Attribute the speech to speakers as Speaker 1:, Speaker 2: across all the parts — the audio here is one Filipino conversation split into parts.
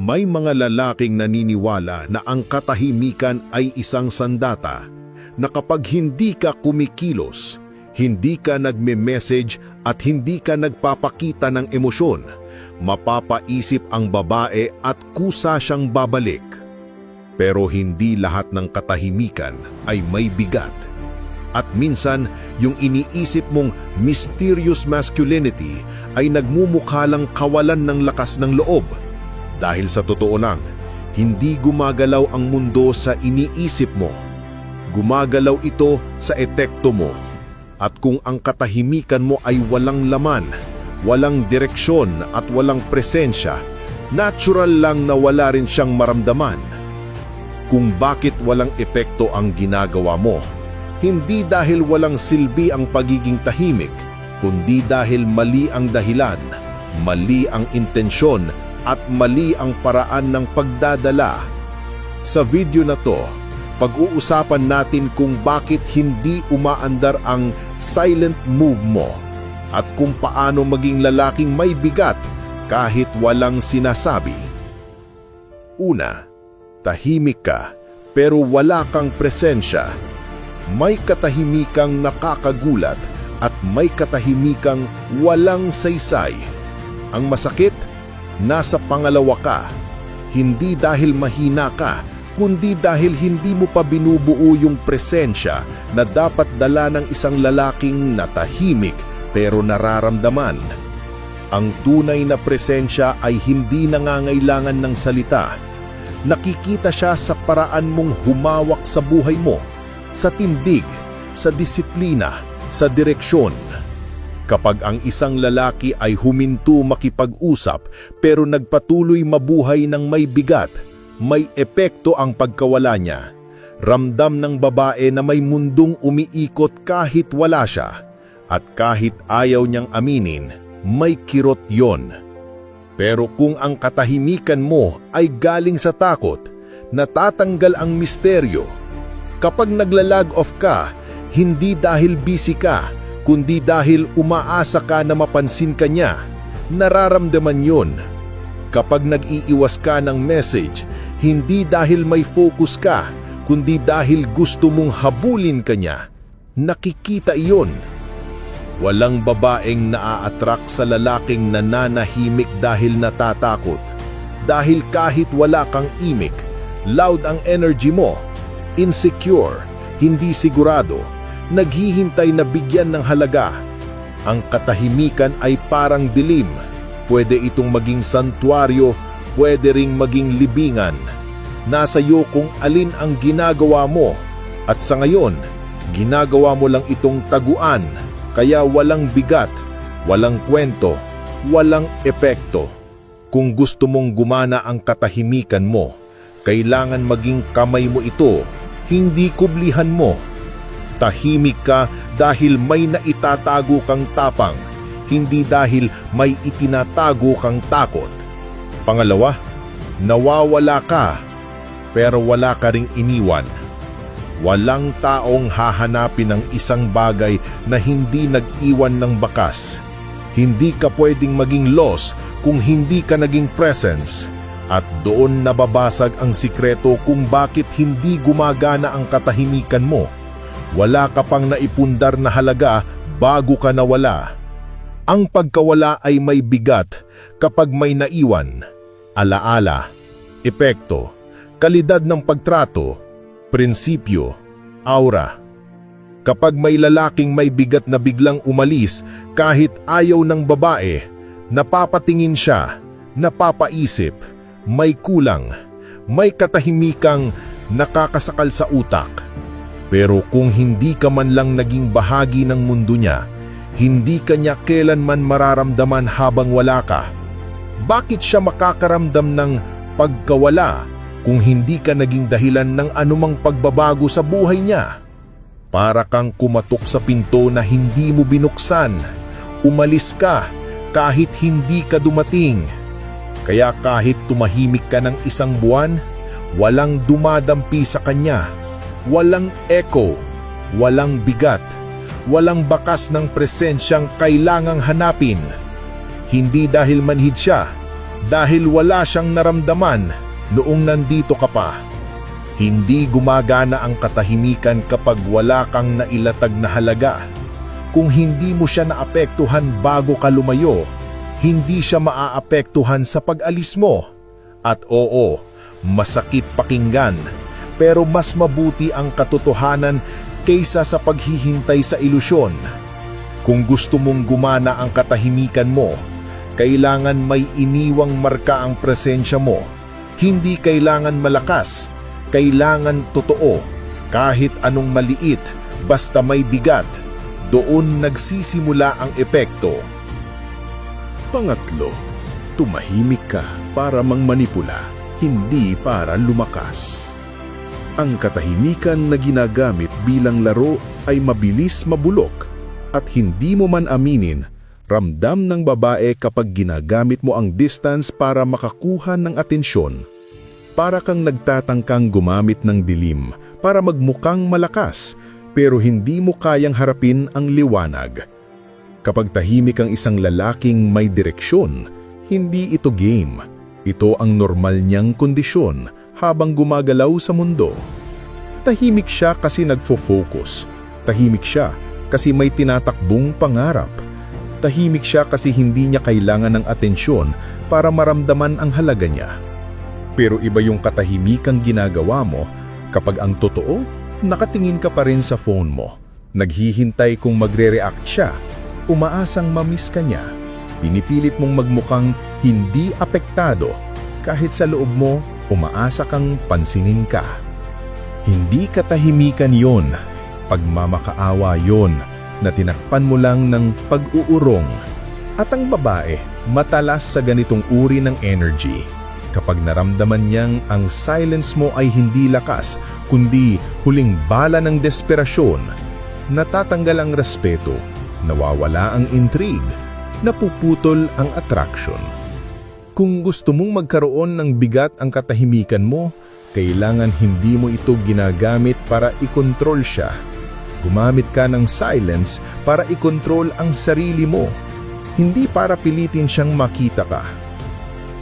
Speaker 1: May mga lalaking naniniwala na ang katahimikan ay isang sandata na kapag hindi ka kumikilos, hindi ka nagme-message at hindi ka nagpapakita ng emosyon, mapapaisip ang babae at kusa siyang babalik. Pero hindi lahat ng katahimikan ay may bigat. At minsan, yung iniisip mong mysterious masculinity ay nagmumukha lang kawalan ng lakas ng loob. Dahil sa totoo lang, hindi gumagalaw ang mundo sa iniisip mo. Gumagalaw ito sa etekto mo. At kung ang katahimikan mo ay walang laman, walang direksyon at walang presensya, natural lang na wala rin siyang maramdaman. Kung bakit walang epekto ang ginagawa mo, hindi dahil walang silbi ang pagiging tahimik, kundi dahil mali ang dahilan, mali ang intensyon at mali ang paraan ng pagdadala. Sa video na to, pag-uusapan natin kung bakit hindi umaandar ang silent move mo at kung paano maging lalaking may bigat kahit walang sinasabi. Una, tahimik ka pero wala kang presensya. May katahimikang nakakagulat at may katahimikang walang saysay. Ang masakit, nasa pangalawa ka. Hindi dahil mahina ka, kundi dahil hindi mo pa binubuo yung presensya na dapat dala ng isang lalaking natahimik pero nararamdaman. Ang tunay na presensya ay hindi nangangailangan ng salita. Nakikita siya sa paraan mong humawak sa buhay mo, sa tindig, sa disiplina, sa direksyon. Kapag ang isang lalaki ay huminto makipag-usap pero nagpatuloy mabuhay ng may bigat, may epekto ang pagkawala niya. Ramdam ng babae na may mundong umiikot kahit wala siya. At kahit ayaw niyang aminin, may kirot yon. Pero kung ang katahimikan mo ay galing sa takot, natatanggal ang misteryo. Kapag naglalag off ka, hindi dahil busy ka, kundi dahil umaasa ka na mapansin ka niya. Nararamdaman yon. Kapag nag-iiwas ka ng message, hindi dahil may focus ka, kundi dahil gusto mong habulin ka niya. Nakikita iyon. Walang babaeng naa-attract sa lalaking nananahimik dahil natatakot. Dahil kahit wala kang imik, loud ang energy mo, insecure, hindi sigurado, naghihintay na bigyan ng halaga. Ang katahimikan ay parang dilim. Pwede itong maging santuaryo, pwede ring maging libingan. Nasa iyo kung alin ang ginagawa mo. At sa ngayon, ginagawa mo lang itong taguan, kaya walang bigat, walang kwento, walang epekto. Kung gusto mong gumana ang katahimikan mo, kailangan maging kamay mo ito, hindi kublihan mo. Tahimik ka dahil may naitatago kang tapang, hindi dahil may itinatago kang takot. Pangalawa, nawawala ka, pero wala ka ring iniwan. Walang taong hahanapin ng isang bagay na hindi nag-iwan ng bakas. Hindi ka pwedeng maging loss kung hindi ka naging presence. At doon nababasag ang sikreto kung bakit hindi gumagana ang katahimikan mo. Wala ka pang naipundar na halaga bago ka nawala. Ang pagkawala ay may bigat kapag may naiwan, alaala, epekto, kalidad ng pagtrato, prinsipyo, aura. Kapag may lalaking may bigat na biglang umalis kahit ayaw ng babae, napapatingin siya, napapaisip, may kulang, may katahimikang nakakasakal sa utak. Pero kung hindi ka man lang naging bahagi ng mundo niya, hindi ka niya kailanman mararamdaman habang wala ka. Bakit siya makakaramdam ng pagkawala kung hindi ka naging dahilan ng anumang pagbabago sa buhay niya? Para kang kumatok sa pinto na hindi mo binuksan. Umalis ka kahit hindi ka dumating. Kaya kahit tumahimik ka ng isang buwan, walang dumadampi sa kanya. Walang echo, walang bigat, walang bakas ng presensyang kailangang hanapin. Hindi dahil manhid siya, dahil wala siyang naramdaman noong nandito ka pa. Hindi gumagana ang katahimikan kapag wala kang nailatag na halaga. Kung hindi mo siya naapektuhan bago ka lumayo, hindi siya maaapektuhan sa pag-alis mo. At oo, masakit pakinggan, pero mas mabuti ang katotohanan kaysa sa paghihintay sa ilusyon. Kung gusto mong gumana ang katahimikan mo, kailangan may iniwang marka ang presensya mo. Hindi kailangan malakas, kailangan totoo. Kahit anong maliit, basta may bigat, doon nagsisimula ang epekto. Pangatlo, tumahimik ka para mangmanipula, hindi para lumakas. Ang katahimikan na ginagamit bilang laro ay mabilis mabulok at hindi mo man aminin, ramdam ng babae kapag ginagamit mo ang distance para makakuha ng atensyon. Para kang nagtatangkang gumamit ng dilim para magmukhang malakas pero hindi mo kayang harapin ang liwanag. Kapag tahimik ang isang lalaking may direksyon, hindi ito game. Ito ang normal niyang kondisyon habang gumagalaw sa mundo. Tahimik siya kasi nagfo-focus. Tahimik siya kasi may tinatakbong pangarap. Tahimik siya kasi hindi niya kailangan ng atensyon para maramdaman ang halaga niya. Pero iba yung katahimikang ginagawa mo kapag ang totoo, nakatingin ka pa rin sa phone mo. Naghihintay kung magre-react siya, umaasang mamiss ka niya. Pinipilit mong magmukhang hindi apektado kahit sa loob mo umaasa kang pansinin ka. Hindi katahimikan yon, pagmamakaawa yon na tinakpan mo lang ng pag-uurong. At ang babae, matalas sa ganitong uri ng energy. Kapag naramdaman niyang ang silence mo ay hindi lakas, kundi huling bala ng desperasyon, natatanggal ang respeto, nawawala ang intrigue, napuputol ang attraction. Kung gusto mong magkaroon ng bigat ang katahimikan mo, kailangan hindi mo ito ginagamit para ikontrol siya. Gumamit ka ng silence para ikontrol ang sarili mo, hindi para pilitin siyang makita ka.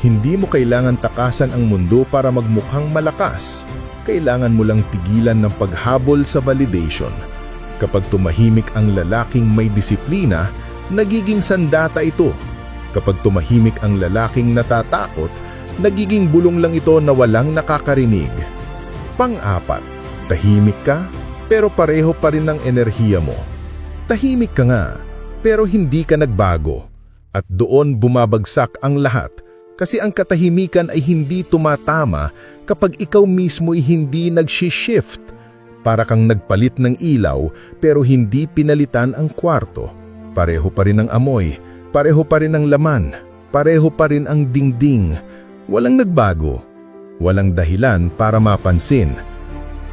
Speaker 1: Hindi mo kailangan takasan ang mundo para magmukhang malakas. Kailangan mo lang tigilan ng paghabol sa validation. Kapag tumahimik ang lalaking may disiplina, nagiging sandata ito. Kapag tumahimik ang lalaking natatakot, nagiging bulong lang ito na walang nakakarinig. Pang-apat, tahimik ka pero pareho pa rin ang enerhiya mo. Tahimik ka nga pero hindi ka nagbago. At doon bumabagsak ang lahat kasi ang katahimikan ay hindi tumatama kapag ikaw mismo ay hindi nag-shift. Para kang nagpalit ng ilaw pero hindi pinalitan ang kwarto. Pareho pa rin ang amoy, pareho pa rin ang laman, pareho pa rin ang dingding. Walang nagbago. Walang dahilan para mapansin.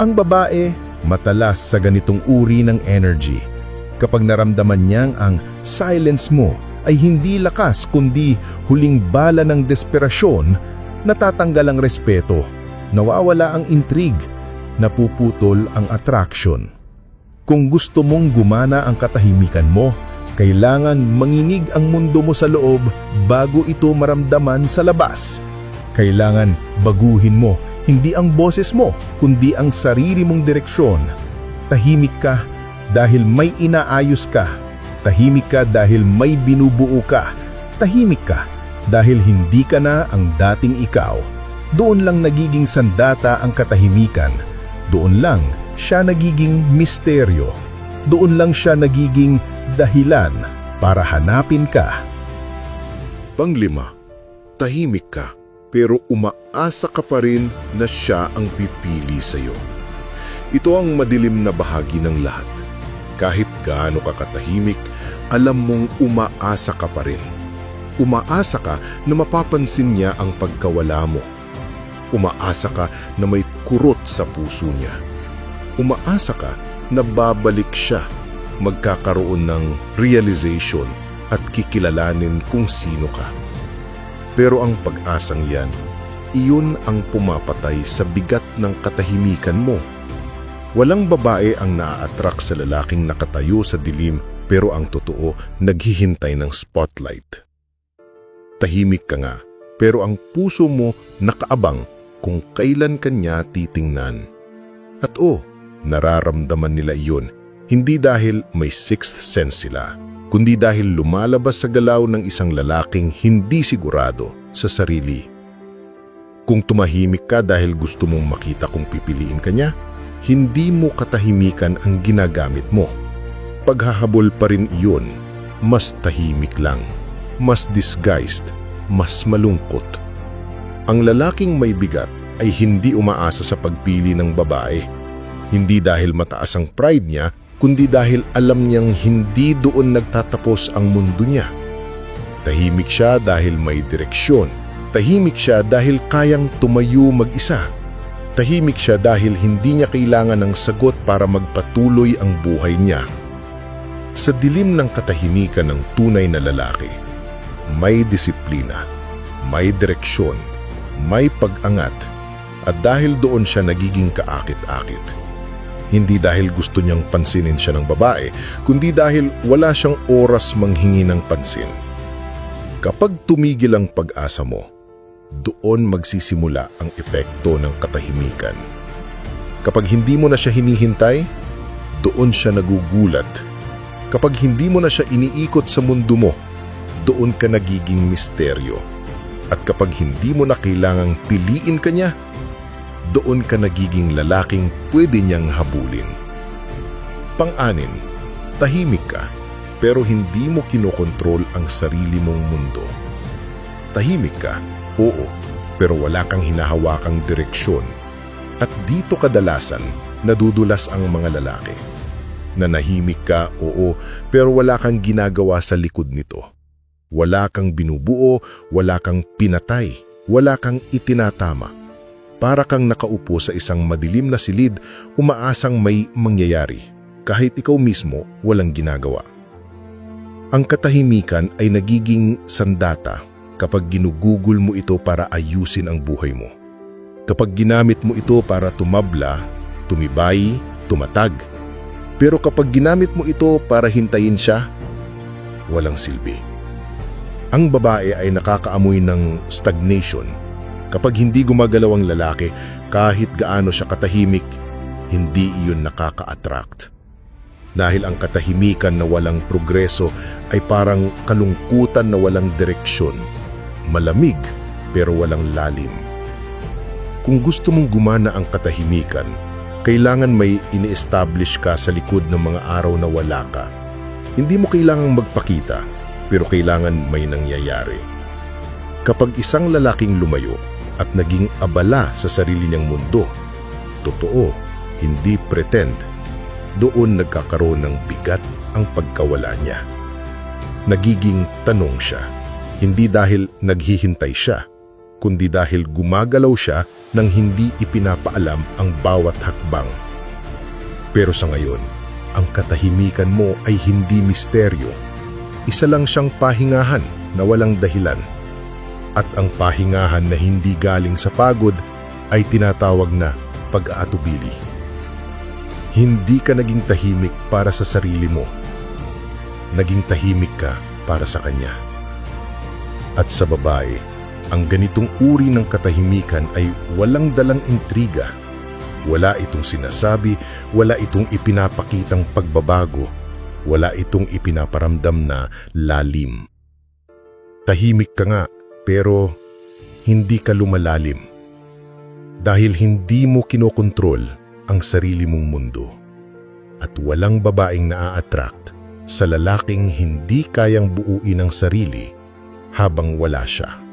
Speaker 1: Ang babae, matalas sa ganitong uri ng energy. Kapag naramdaman niyang ang silence mo ay hindi lakas kundi huling bala ng desperasyon, natatanggal ang respeto, nawawala ang intrigue, napuputol ang attraction. Kung gusto mong gumana ang katahimikan mo, kailangan manginig ang mundo mo sa loob bago ito maramdaman sa labas. Kailangan baguhin mo hindi ang boses mo, kundi ang sarili mong direksyon. Tahimik ka dahil may inaayos ka Tahimik ka dahil may binubuo ka. Tahimik ka dahil hindi ka na ang dating ikaw. Doon lang nagiging sandata ang katahimikan. Doon lang siya nagiging misteryo. Doon lang siya nagiging dahilan para hanapin ka. Panglima, tahimik ka pero umaasa ka pa rin na siya ang pipili sa iyo. Ito ang madilim na bahagi ng lahat. Kahit gaano ka katahimik, alam mong umaasa ka pa rin. Umaasa ka na mapapansin niya ang pagkawala mo. Umaasa ka na may kurot sa puso niya. Umaasa ka na babalik siya, magkakaroon ng realization at kikilalanin kung sino ka. Pero ang pag-asang yan, iyon ang pumapatay sa bigat ng katahimikan mo. Walang babae ang naa-attract sa lalaking nakatayo sa dilim pero ang totoo naghihintay ng spotlight. Tahimik ka nga, pero ang puso mo nakaabang kung kailan kanya titingnan. At oh, nararamdaman nila iyon, hindi dahil may sixth sense sila, kundi dahil lumalabas sa galaw ng isang lalaking hindi sigurado sa sarili. Kung tumahimik ka dahil gusto mong makita kung pipiliin ka niya, hindi mo katahimikan ang ginagamit mo. Paghahabol pa rin iyon, mas tahimik lang, mas disguised, mas malungkot. Ang lalaking may bigat ay hindi umaasa sa pagpili ng babae. Hindi dahil mataas ang pride niya, kundi dahil alam niyang hindi doon nagtatapos ang mundo niya. Tahimik siya dahil may direksyon. Tahimik siya dahil kayang tumayo mag-isa. Tahimik siya dahil hindi niya kailangan ng sagot para magpatuloy ang buhay niya. Sa dilim ng katahimikan ng tunay na lalaki, may disiplina, may direksyon, may pag-angat, at dahil doon siya nagiging kaakit-akit. Hindi dahil gusto niyang pansinin siya ng babae, kundi dahil wala siyang oras manghingi ng pansin. Kapag tumigil ang pag-asa mo, doon magsisimula ang epekto ng katahimikan. Kapag hindi mo na siya hinihintay, doon siya nagugulat. Kapag hindi mo na siya iniikot sa mundo mo, doon ka nagiging misteryo. At kapag hindi mo na kailangang piliin ka niya, doon ka nagiging lalaking pwede niyang habulin. Pang-anin, tahimik ka pero hindi mo kinokontrol ang sarili mong mundo. Tahimik ka, oo, pero wala kang hinahawakang direksyon. At dito kadalasan nadudulas ang mga lalaki. Nanahimik ka, oo, pero wala kang ginagawa sa likod nito. Wala kang binubuo, wala kang pinatay, wala kang itinatama. Para kang nakaupo sa isang madilim na silid, umaasang may mangyayari, kahit ikaw mismo walang ginagawa. Ang katahimikan ay nagiging sandata kapag ginugugol mo ito para ayusin ang buhay mo. Kapag ginamit mo ito para tumabla, tumibay, tumatag. Pero kapag ginamit mo ito para hintayin siya, walang silbi. Ang babae ay nakakaamoy ng stagnation. Kapag hindi gumagalaw ang lalaki, kahit gaano siya katahimik, hindi iyon nakaka-attract. Dahil ang katahimikan na walang progreso ay parang kalungkutan na walang direksyon. Malamig pero walang lalim. Kung gusto mong gumana ang katahimikan, kailangan may ini-establish ka sa likod ng mga araw na wala ka. Hindi mo kailangang magpakita, pero kailangan may nangyayari. Kapag isang lalaking lumayo at naging abala sa sarili niyang mundo, totoo, hindi pretend, doon nagkakaroon ng bigat ang pagkawala niya. Nagiging tanong siya, hindi dahil naghihintay siya, kundi dahil gumagalaw siya nang hindi ipinapaalam ang bawat hakbang. Pero sa ngayon, ang katahimikan mo ay hindi misteryo. Isa lang siyang pahingahan na walang dahilan. At ang pahingahan na hindi galing sa pagod ay tinatawag na pag-aatubili. Hindi ka naging tahimik para sa sarili mo. Naging tahimik ka para sa kanya. At sa babae, ang ganitong uri ng katahimikan ay walang dalang intriga. Wala itong sinasabi, wala itong ipinapakitang pagbabago, wala itong ipinaparamdam na lalim. Tahimik ka nga, pero hindi ka lumalalim. Dahil hindi mo kinokontrol ang sarili mong mundo. At walang babaeng naa-attract sa lalaking hindi kayang buuin ang sarili habang wala siya.